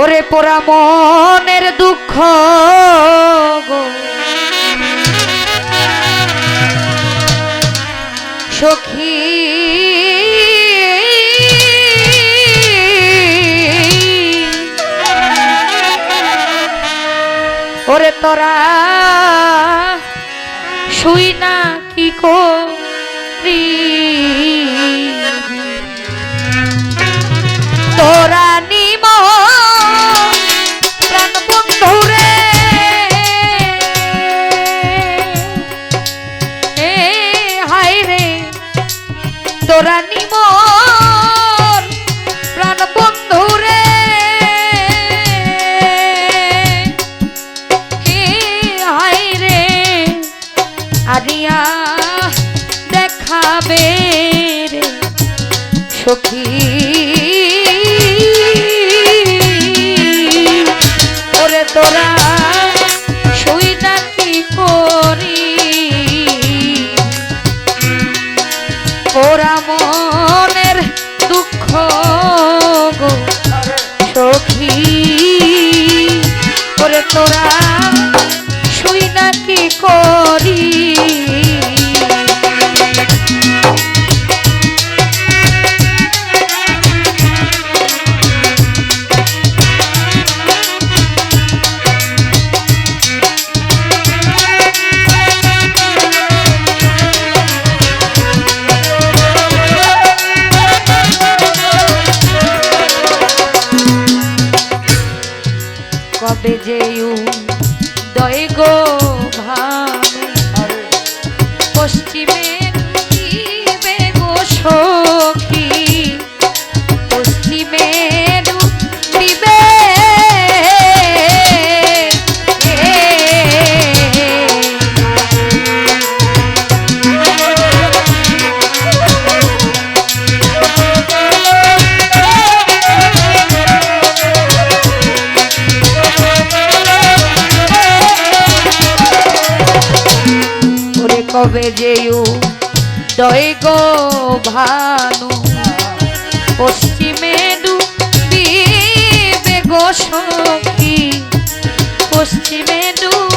ওরে পোড়া মনের দুঃখ গো। সখী ওরে তোরা শুই না কি করি? যে দয় গো কবে যেও দয় গো ভানু। পশ্চিমে দিবে গো সখী। পশ্চিমে ডুবিবে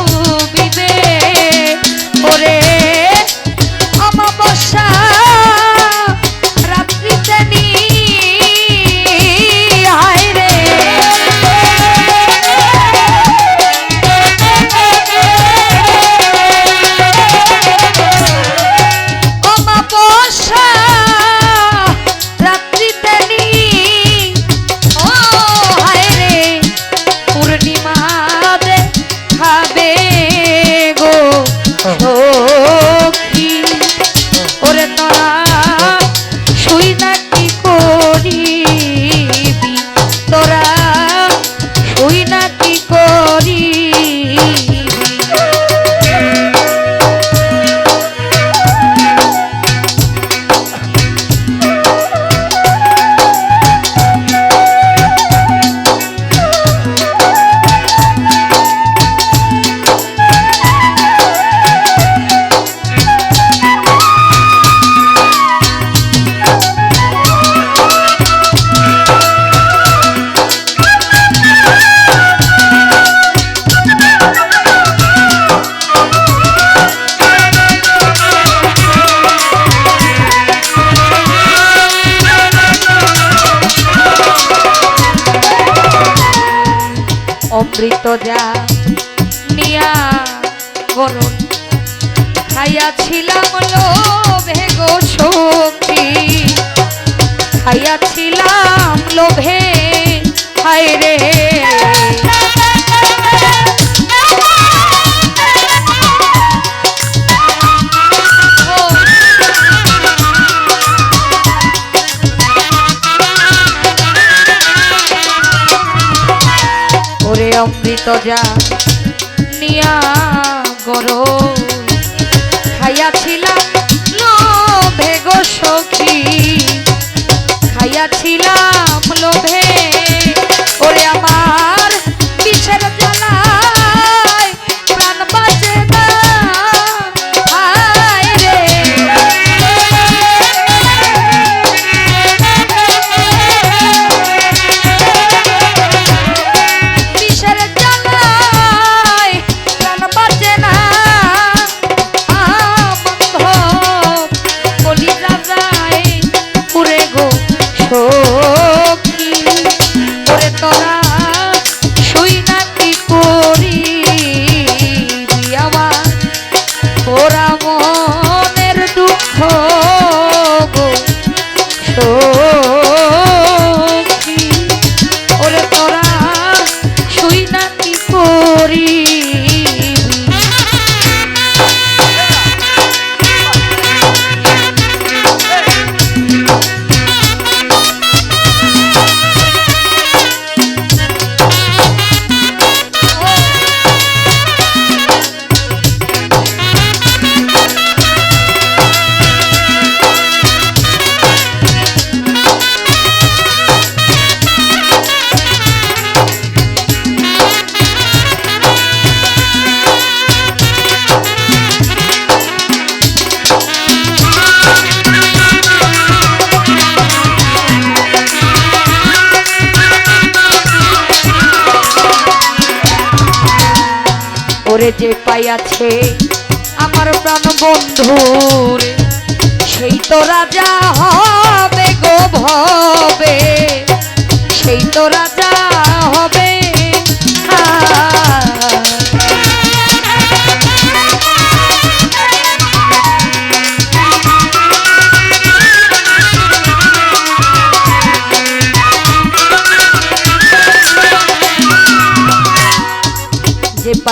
অমৃত যা নিয়া গরণ খাইয়াছিলাম লোভে গো সখী। খাইয়াছিলাম লোভে হায় রে যা নিয়া গরো। খাইয়াছিলাম লোভে গো সখী। ওরে যে পাইয়াছে আমার প্রাণ বন্ধুর, সেই তো রাজা হবে গো ভবে, সেই তো রাজা হবে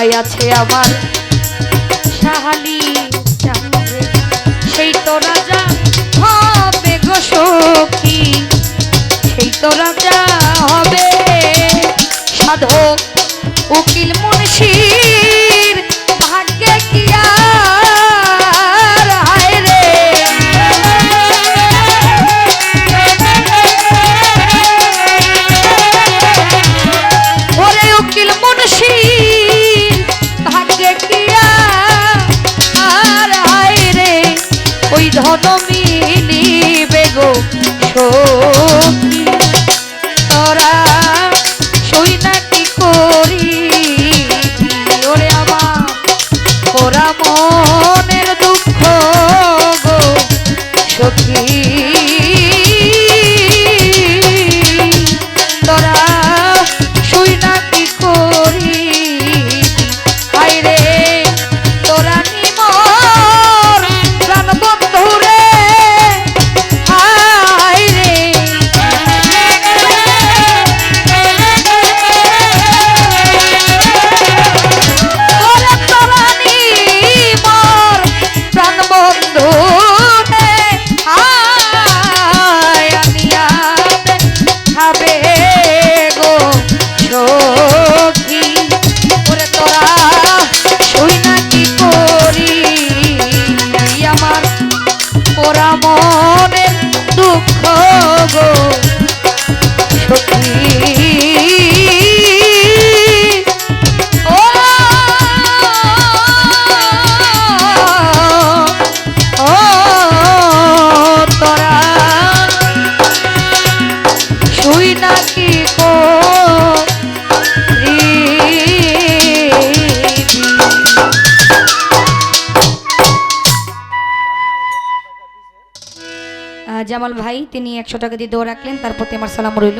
যে আছে আমার? সাহালি সেই তো রাজা হবে গো সখী। সেই তো রাজা হবে সাধক উকিল মুন্সির জামাল ভাই তিনি একশো টাকা দিয়ে দৌড় রাখলেন তার প্রতি আমার সালাম রইল।